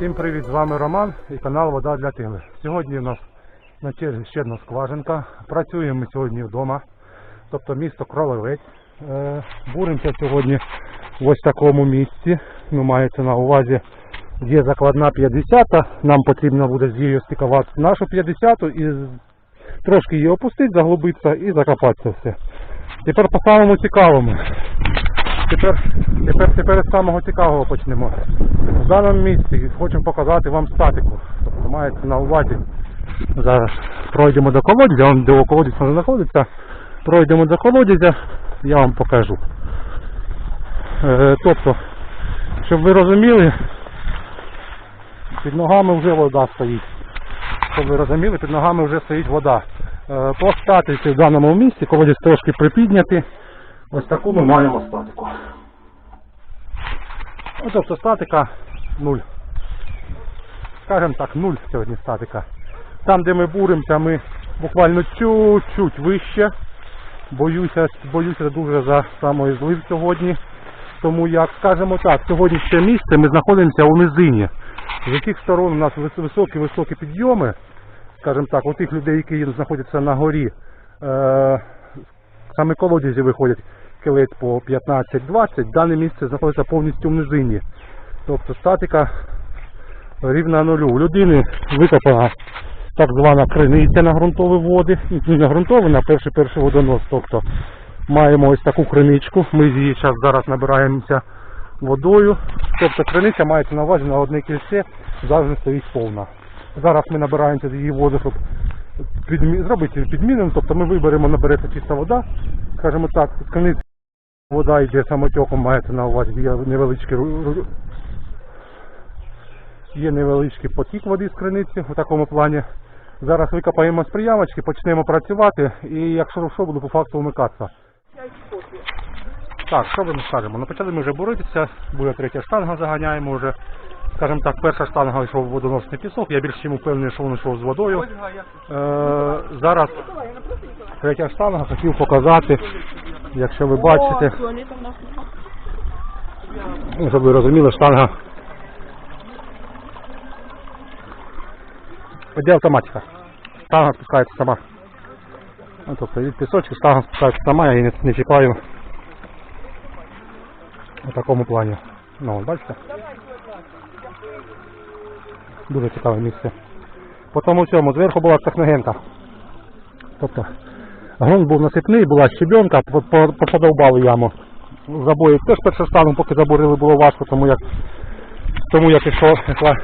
Всім привіт, з вами Роман і канал Вода для Тили. Сьогодні у нас на черзі ще одна скважинка. Працюємо сьогодні вдома, тобто місто Кролевець. Е, Буримося сьогодні в ось такому місці. Ну, мається на увазі, є закладна 50, нам потрібно буде з нею стикувати нашу 50 і трошки її опустити, заглибитися і закопатися все. Тепер по самому цікавому. Тепер, тепер, тепер з самого цікавого почнемо. В даному місці хочемо показати вам статику. Тобто мається на увазі. Зараз пройдемо до колодязя, де колодязь вона знаходиться. Пройдемо до колодязя, я вам покажу. Е, тобто, щоб ви розуміли, під ногами вже вода стоїть. Щоб ви розуміли, під ногами вже стоїть вода. Е, по статиці в даному місці, колодязь трошки припідняти. Ось таку ми маємо статику. Ну, тобто статика 0. Скажем так, 0 сьогодні статика. Там, де ми буримося, ми буквально чуть-чуть вище. Боюся, боюся дуже за самої злив сьогодні. Тому як скажемо так, сьогоднішнє місце ми знаходимося у низині. З усіх сторон у нас високі-високі підйоми. Скажімо так, у тих людей, які знаходяться на горі, е, саме колодязі виходять кілець по 15-20, дане місце знаходиться повністю в низині. Тобто статика рівна нулю. У людини викопана так звана криниця на ґрунтові води. Ну, Не на ґрунтові, на перший перший водонос. Тобто маємо ось таку криничку. Ми з її зараз зараз набираємося водою. Тобто криниця мається на увазі на одне кільце завжди стоїть повна. Зараз ми набираємося з її води, щоб підмі... зробити підміну, тобто ми виберемо, набереться чиста вода, скажімо так, з криниці вода йде самотеком, мається на увазі, є невеличкий, є невеличкий потік води з криниці у такому плані. Зараз викопаємо з приямочки, почнемо працювати і якщо що, буду по факту вмикатися. Так, що ми скажемо? Ну почали ми вже боротися, буде третя штанга, заганяємо вже. Скажімо так, перша штанга йшов водоносний пісок, я більш чим упевнений, що він йшов з водою. Е, зараз третя штанга хотів показати, якщо ви бачите, ну, щоб ви розуміли, штанга. Де автоматика? Штанга спускається сама. Ну, тобто від пісочку штанга спускається сама, я її не, не чіпаю. У такому плані. Ну, бачите? Дуже цікаве місце. По тому цьому зверху була техногенка. Тобто ґрунт був насипний, була щебенка, по- по- поподовбали яму. Забої теж першим станом, поки забурили, було важко, тому як тому як ішов, йшла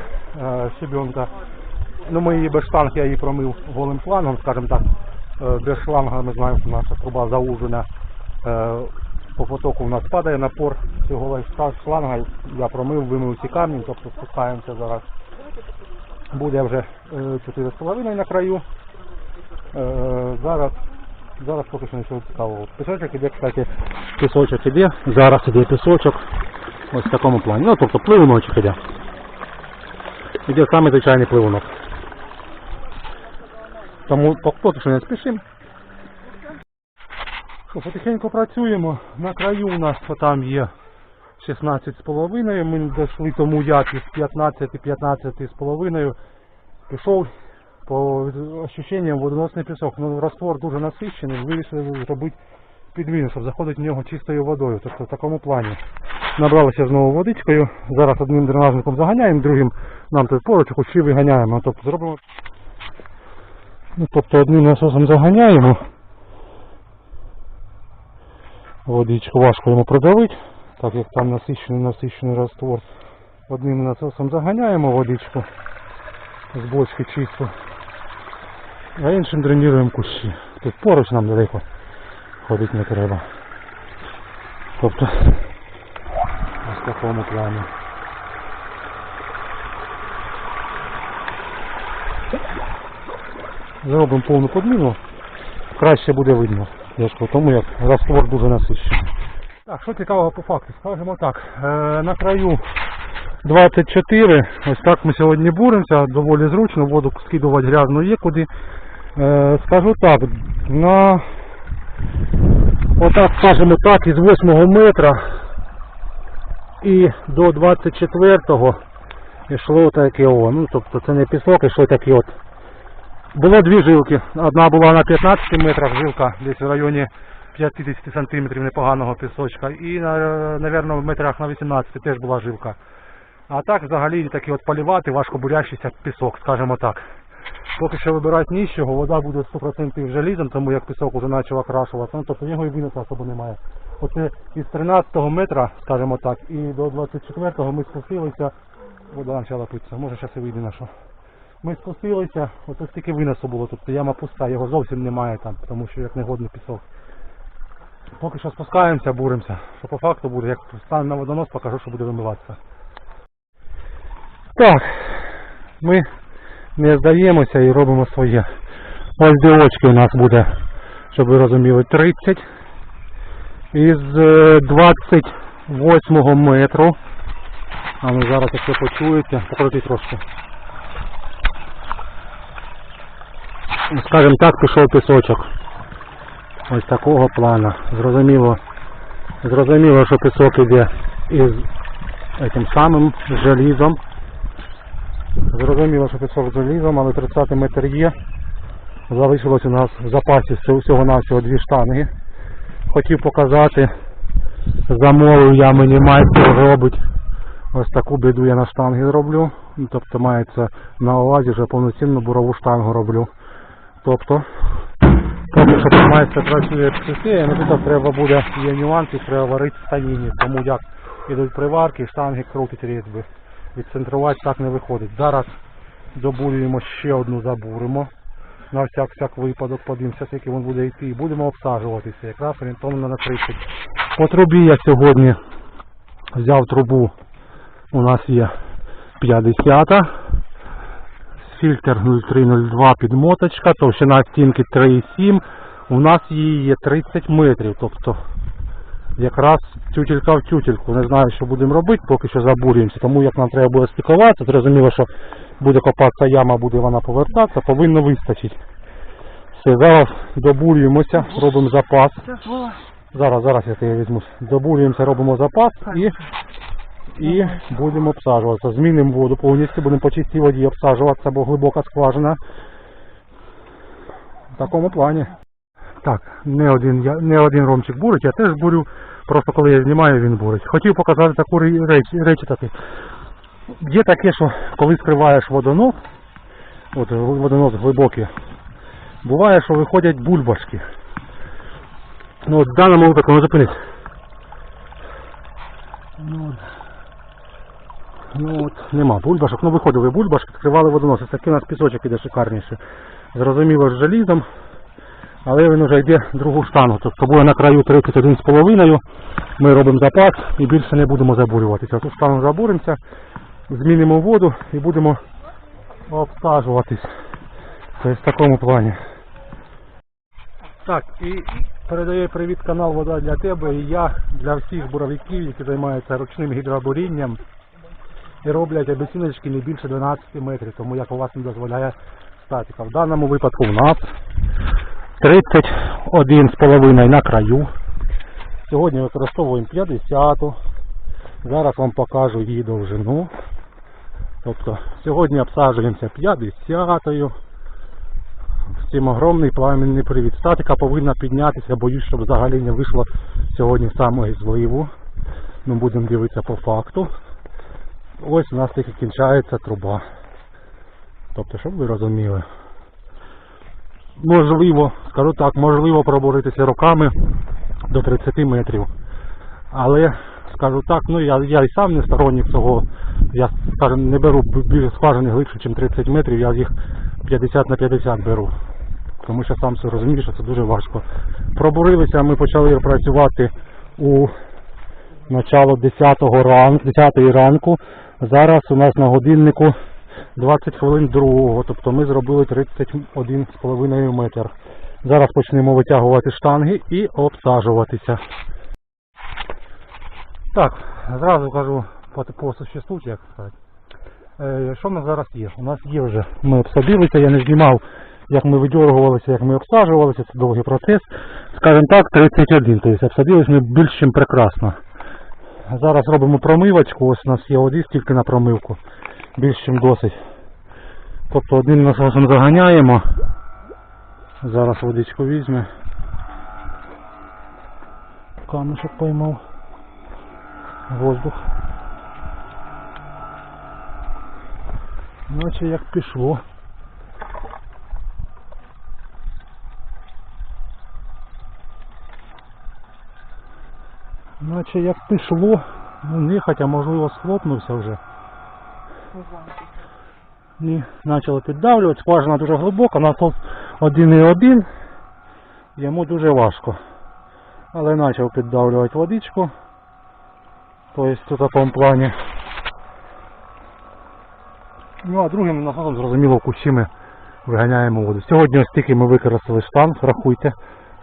е, щебенка. Ну ми її без штанг, я її промив голим шлангом, скажімо так. Е, без шланга ми знаємо, що наша труба заужена. Е, по потоку у нас падає напор цього шланга. Я промив, вимив ці камні, тобто спускаємося зараз. Буде вже е, 4,5 на краю. Зараз, зараз поки що нічого цікавого. Пісочок іде, кстати, пісочок іде. Зараз іде пісочок. Ось в такому плані. Ну, тобто пливуночок іде. Іде самий звичайний пливунок. Тому пок- поки що не спішимо. Що, потихеньку працюємо. На краю у нас там є 16,5. Ми дійшли тому як із 15-15,5 пішов по ощущенням водоносний пісок. Ну, раствор дуже насичений, вирішили зробити підміну, щоб заходити в нього чистою водою. Тобто в такому плані. Набралися знову водичкою. Зараз одним дренажником заганяємо, другим нам тут поруч кущі виганяємо. Тобто зробимо. Ну, тобто одним насосом заганяємо. Водичку важко йому продавити, так як там насичений насичений раствор. Одним насосом заганяємо водичку з бочки чисто, а іншим дренуємо кущі. Тут поруч нам далеко ходити не треба. Тобто ось в такому плані. Зробимо повну подміну, краще буде видно. Я ж тому як раствор дуже насичений. Так, що цікавого по факту? Скажемо так, е, на краю 24, ось так ми сьогодні буримося, доволі зручно, воду скидувати грязно є куди. Е, скажу так, на отак скажемо так, із 8 метра і до 24-го йшло таке о. Ну, тобто це не пісок, йшло такі от. Було дві жилки. Одна була на 15 метрах жилка, десь в районі 50 сантиметрів непоганого пісочка. І, напевно, в метрах на 18 теж була жилка. А так взагалі такий от полівати, важко бурящийся пісок, скажімо так. Поки що вибирати нічого, вода буде 100% желізом, тому як пісок вже почав окрашуватися, ну тобто в нього і виносу особо немає. Оце із 13 метра, скажімо так, і до 24-го ми спустилися, вода почала питися, може зараз і вийде на що. Ми спустилися, оце стільки виносу було, тобто яма пуста, його зовсім немає там, тому що як негодний пісок. Поки що спускаємося, буримося, що по факту буде, як стану на водонос, покажу, що буде вимиватися. Так, ми не здаємося і робимо своє. Ось де у нас буде, щоб ви розуміли, 30 із е, 28 метру. А ну зараз якщо почуєте, покрути трошки. Скажем так, пішов пісочок. Ось такого плана. Зрозуміло, зрозуміло, що пісок іде із тим самим желізом. Зрозуміло, що пісок з желізом, але 30 метр є. Залишилось у нас в запасі всього навсього дві штанги. Хотів показати, замовив я мені майстер робить. Ось таку біду я на штанги зроблю. Тобто мається на увазі вже повноцінну бурову штангу роблю. Тобто, поки що майстер працює психія, ну тут треба буде, є нюанси, треба варити в станіні. Тому як ідуть приварки, штанги крутить різьби. Відцентрувати так не виходить. Зараз добурюємо ще одну забуримо. На всяк всяк випадок подивимося, скільки він буде йти. І будемо обсаджуватися. Якраз орієнтовно на 30. По трубі я сьогодні взяв трубу. У нас є 50. Фільтр 0302 підмоточка, товщина стінки 3,7. У нас її є 30 метрів. Тобто якраз тютелька в тютельку. Не знаю, що будемо робити, поки що забурюємося. Тому як нам треба буде стикуватися, зрозуміло, що буде копатися яма, буде вона повертатися, повинно вистачити. Все, зараз добурюємося, робимо запас. Зараз, зараз я візьму. Добурюємося, робимо запас і, і будемо обсаджуватися. Змінимо воду повністю, будемо по чистій воді обсаджуватися, бо глибока скважина. В такому плані. Так, не один, я, не один ромчик бурить, я теж бурю. Просто коли я знімаю, він бурить. Хотів показати таку ре- реч, речі такі. Є таке, що коли скриваєш водонос, от водонос глибокий, буває, що виходять бульбашки. Ну от в даному випадку, ну зупинись. Ну, от. ну от, нема бульбашок, ну виходили бульбашки, скривали водонос. Такий у нас пісочок іде шикарніший. Зрозуміло, з желізом, але він вже йде другу штангу. Тобто буде на краю 31,5. Ми робимо запас і більше не будемо забурюватися. Тут штангу забуримося, змінимо воду і будемо обсаджуватись. Тобто в такому плані. Так, і передаю привіт канал Вода для тебе і я для всіх буровиків, які займаються ручним гідробурінням і роблять обіціночки не більше 12 метрів, тому як у вас не дозволяє статика. В даному випадку в нас 31,5 на краю. Сьогодні використовуємо 50. Зараз вам покажу її довжину. Тобто сьогодні обсаджуємося 50-ю. Всім огромний пламенний привіт. Статика повинна піднятися, боюсь, щоб взагалі не вийшло сьогодні самого зливу. Ми будемо дивитися по факту. Ось у нас тільки кінчається труба. Тобто, щоб ви розуміли. Можливо, скажу так, можливо пробуритися руками до 30 метрів. Але скажу так, ну я, я і сам не сторонник цього. Я скажу, не беру більш скважини глибше, ніж 30 метрів, я їх 50 на 50 беру. Тому що сам все розумію, що це дуже важко. Пробурилися, ми почали працювати у начало 10 ранку, 10 ранку. Зараз у нас на годиннику 20 хвилин другого, тобто ми зробили 31,5 метр. Зараз почнемо витягувати штанги і обсаджуватися. Так, зразу кажу по, по существу, як сказати. Е, що в нас зараз є? У нас є вже, ми обсадилися, я не знімав, як ми видьоргувалися, як ми обсаджувалися, це довгий процес. Скажімо так, 31, тобто обсадились ми більш ніж прекрасно. Зараз робимо промивочку, ось у нас є води стільки на промивку. Більш ніж досить. Тобто одним насосом заганяємо. Зараз водичку візьме. Камешок поймав. Воздух. Наче як пішло. Наче як пішло. Ну не, можливо схлопнувся вже. І почало піддавлювати. Скважина дуже глибока, насос 1,1. Йому дуже важко. Але почав піддавлювати водичку. Тобто в такому плані. Ну а другим насосом зрозуміло в кущі ми виганяємо воду. Сьогодні ось тільки ми використали штанг, рахуйте,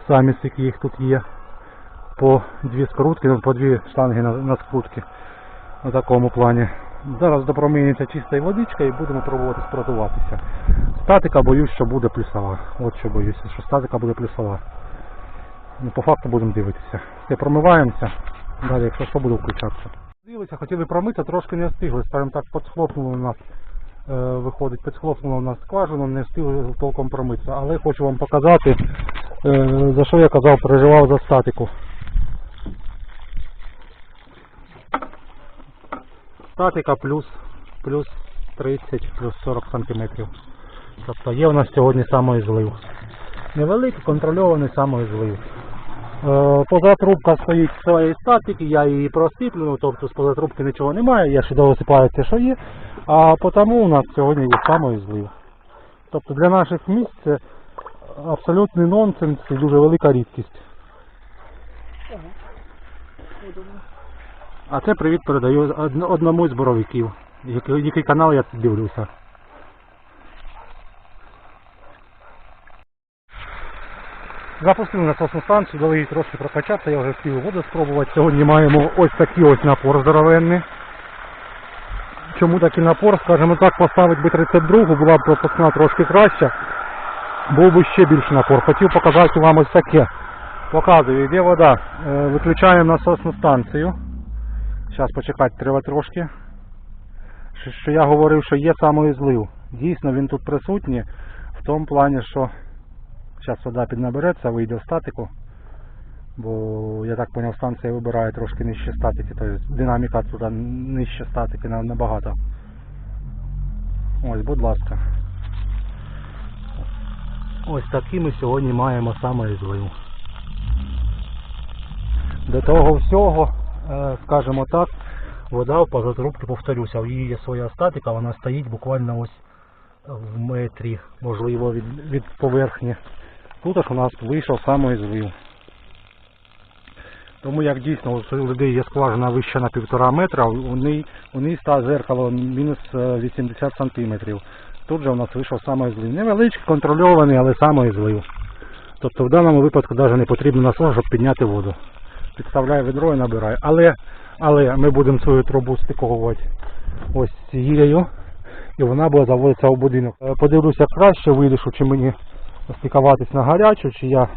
самі скільки їх тут є. По дві скрутки, ну, по дві штанги на, на скрутки. На такому плані. Зараз допромінюється чиста водичка і будемо пробувати спратуватися. Статика боюсь, що буде плюсова. От що боюся, що статика буде плюсова. Ну, по факту будемо дивитися. Все, промиваємося. Далі, якщо що, буду включатися. Дивилися, хотіли промити, трошки не встигли. Скажімо так, підсхлопнуло у нас, е, виходить, підсхлопнуло у нас скважину, не встигли толком промитися. Але хочу вам показати, е, за що я казав, переживав за статику. Статика плюс, плюс 30, плюс 40 сантиметрів. Тобто є у нас сьогодні самоізлив. Невеликий контрольований самоізлив. Е, Позатрубка стоїть в своїй статики, я її просиплю, ну, тобто з позатрубки нічого немає, я сюди висипаю те, що є, а потому у нас сьогодні є самоізлив. Тобто для наших місць це абсолютний нонсенс і дуже велика рідкість. А це привіт передаю одному з боровиків, який, канал я дивлюся. Запустили насосну станцію, дали їй трошки прокачатися, я вже встиг воду спробувати. Сьогодні маємо ось такий ось напор здоровенний. Чому такий напор? Скажімо так, поставити би 32 була б пропускна трошки краща, був би ще більший напор. Хотів показати вам ось таке. Показую, йде вода. Е, Виключаємо насосну станцію. Зараз почекати треба трошки. Що- я говорив, що є самоізлив. Дійсно він тут присутній в тому плані, що зараз вода піднабереться, вийде в статику. Бо я так зрозумів, станція вибирає трошки нижче статики, тобто динаміка туди нижче статики набагато. Ось, будь ласка. Ось такі ми сьогодні маємо самоізлив. До того всього, скажімо так, вода в позатрубці, повторюся, в її є своя статика, вона стоїть буквально ось в метрі, можливо, від, від поверхні. Тут аж у нас вийшов самоізлив. Тому як дійсно у людей є скважина вища на півтора метра, у неї, у ста зеркало мінус е, 80 сантиметрів. Тут же у нас вийшов самоізлив. Невеличкий, контрольований, але самоізлив. Тобто в даному випадку навіть не потрібно насос, щоб підняти воду. Підставляє ведро і набирає. Але, але ми будемо свою трубу стиковувати ось цією. І вона буде заводитися у будинок. Е, Подивлюся краще, вирішу, чи мені стикуватись на гарячу, чи я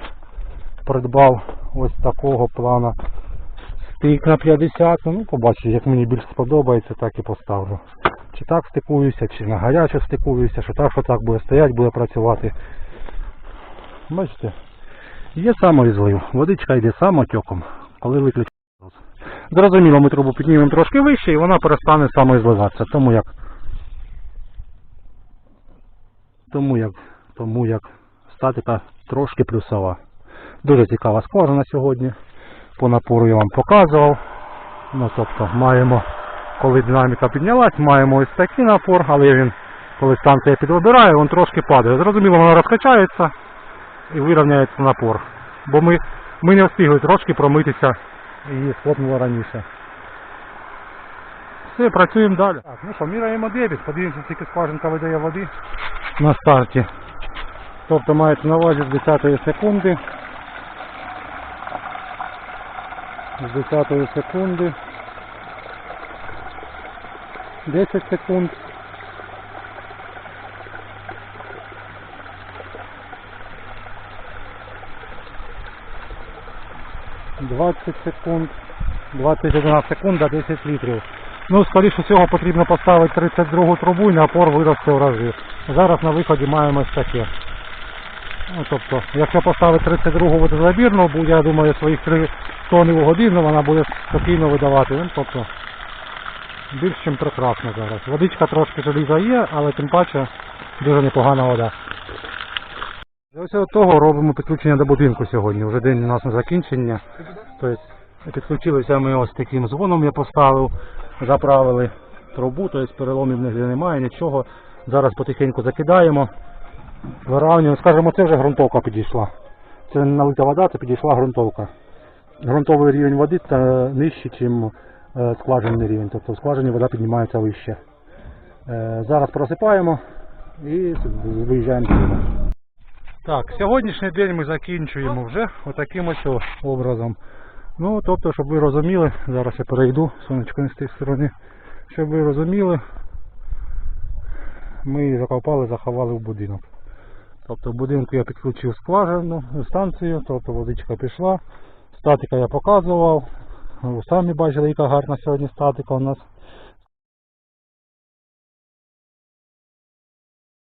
придбав ось такого плана стик на 50. Ну, побачу, як мені більш сподобається, так і поставлю. Чи так стикуюся, чи на гарячу стикуюся, що так, що так буде стояти, буде працювати. Бачите, є самоізлив. Водичка йде самотеком, коли виключити. Зрозуміло, ми трубу піднімемо трошки вище і вона перестане самоізливатися. Тому як тому як тому як статика трошки плюсова. Дуже цікава скважина сьогодні. По напору я вам показував. Ну, тобто маємо, коли динаміка піднялась, маємо ось такий напор, але він, коли станція підвибирає, він трошки падає. Зрозуміло, вона розкачається і вирівняється напор. Бо ми, ми не встигли трошки промитися і схлопнуло раніше. Все, працюємо далі. Так, ну що, міряємо дебіт, подивимося, скільки скважинка видає води на старті. Тобто мається на увазі з 10 секунди. З 10 секунди. 10 секунд. Двадцять секунд. 21 секунда, 10 літрів. Ну, скоріше всього, потрібно поставити 32 трубу і напор виросте в рази. Зараз на виході маємо ось таке. Ну, тобто, якщо поставити 32 водозабірну, я думаю, своїх 3 тонн в годину вона буде спокійно видавати. Ну, тобто, більш ніж прекрасно зараз. Водичка трошки желіза є, але тим паче дуже непогана вода. Для всього того робимо підключення до будинку сьогодні. Вже день у нас на закінчення. Тобто підключилися ми ось таким дзвоном я поставив, заправили трубу, тобто переломів ніде немає, нічого. Зараз потихеньку закидаємо, виравнюємо. Скажімо, це вже ґрунтовка підійшла. Це не налита вода, це підійшла ґрунтовка. Ґрунтовий рівень води та нижчий, ніж скважинний рівень. Тобто в скважині вода піднімається вище. Е, Зараз просипаємо і виїжджаємо сюди. Так, сьогоднішній день ми закінчуємо вже отаким ось образом. Ну, тобто, щоб ви розуміли, зараз я перейду, сонечко не з тієї сторони, щоб ви розуміли, ми її закопали, заховали в будинок. Тобто в будинку я підключив скважину, станцію, тобто водичка пішла. Статика я показував. Ви самі бачили, яка гарна сьогодні статика у нас.